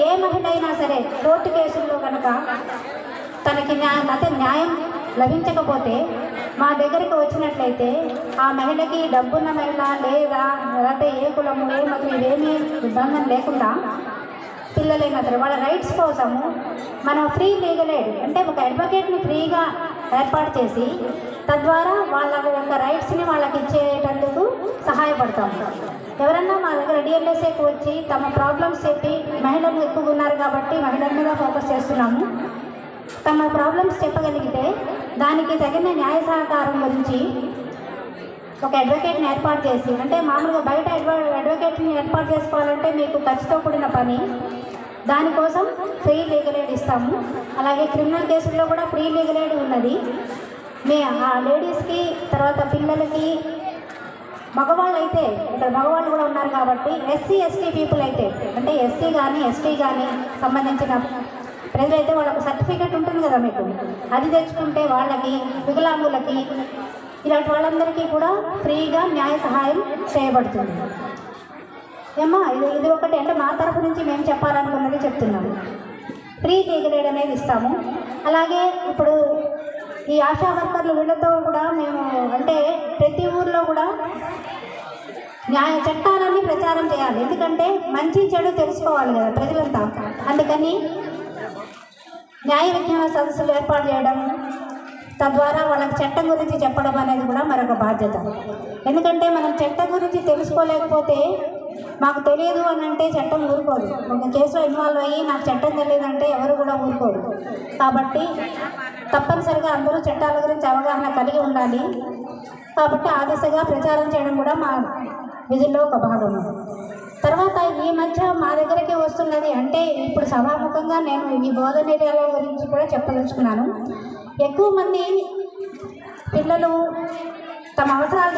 ఏ మహిళ అయినా సరే కోర్టు కేసుల్లో కనుక తనకి న్యాయం అంటే న్యాయం లభించకపోతే మా దగ్గరికి వచ్చినట్లయితే ఆ మహిళకి డబ్బున్న మహిళ లేదా లేకపోతే ఏ కులము ఏ మతం ఇవేమీ ఇబ్బంది లేకుండా పిల్లలైనా సరే వాళ్ళ రైట్స్ కోసము మనం ఫ్రీ లీగల్ ఎయిడ్ అంటే ఒక అడ్వకేట్ని ఫ్రీగా ఏర్పాటు చేసి తద్వారా వాళ్ళ యొక్క రైట్స్ని వాళ్ళకి ఇచ్చేటందుకు సహాయపడతాం ఎవరన్నా మా దగ్గర డిఎల్ఎస్ఏకి వచ్చి తమ ప్రాబ్లమ్స్ చెప్పి మహిళలు ఎక్కువగా ఉన్నారు కాబట్టి మహిళల మీద ఫోకస్ చేస్తున్నాము. తమ ప్రాబ్లమ్స్ చెప్పగలిగితే దానికి తగిన న్యాయ సహకారం గురించి ఒక అడ్వకేట్ని ఏర్పాటు చేసి అంటే మామూలుగా బయట అడ్వ అడ్వకేట్ని ఏర్పాటు చేసుకోవాలంటే మీకు ఖర్చుతో కూడిన పని. దానికోసం ఫ్రీ లీగల్ ఎయిడ్ ఇస్తాము. అలాగే క్రిమినల్ కేసుల్లో కూడా ఫ్రీ లీగల్ ఎయిడ్ ఉన్నది. మీ ఆ లేడీస్కి తర్వాత పిల్లలకి మగవాళ్ళు అయితే ఇక్కడ మగవాళ్ళు కూడా ఉన్నారు కాబట్టి ఎస్సీ ఎస్టీ పీపుల్ అయితే అంటే ఎస్సీ కానీ ఎస్టీ కానీ సంబంధించిన ప్రజలైతే వాళ్ళకు సర్టిఫికేట్ ఉంటుంది కదా మీకు. అది తెచ్చుకుంటే వాళ్ళకి వికలాంగులకి ఇలాంటి వాళ్ళందరికీ కూడా ఫ్రీగా న్యాయ సహాయం చేయబడుతుంది. ఏమ్మా ఇది ఇది ఒకటి. అంటే మా తరఫు నుంచి మేము చెప్పాలనుకున్నది చెప్తున్నాము. ఫ్రీ లీగల్ ఎయిడ్ అనేది ఇస్తాము. అలాగే ఇప్పుడు ఈ ఆశా వర్కర్లు వీళ్ళతో కూడా మేము అంటే ప్రతి ఊర్లో కూడా న్యాయ చట్టాలన్నీ ప్రచారం చేయాలి. ఎందుకంటే మంచి చెడు తెలుసుకోవాలి కదా ప్రజలంతా. అందుకని న్యాయ విజ్ఞాన సదస్సులు ఏర్పాటు చేయడం తద్వారా వాళ్ళకి చట్టం గురించి చెప్పడం అనేది కూడా మరొక బాధ్యత. ఎందుకంటే మనం చట్టం గురించి తెలుసుకోలేకపోతే మాకు తెలియదు అని అంటే చట్టం ఊరుకోదు. ఒక కేసులో ఇన్వాల్వ్ అయ్యి నాకు చట్టం తెలియదంటే ఎవరు కూడా ఊరుకోరు. కాబట్టి తప్పనిసరిగా అందరూ చట్టాల గురించి అవగాహన కలిగి ఉండాలి. కాబట్టి ఆ దిశగా ప్రచారం చేయడం కూడా మా విధుల్లో ఒక భాగం. తర్వాత ఈ మధ్య మా దగ్గరికి వస్తున్నది అంటే ఇప్పుడు సభాముఖంగా నేను ఈ బోధన ఏరియాల గురించి కూడా చెప్పదలుచుకున్నాను. ఎక్కువ మంది పిల్లలు తమ అవసరాలు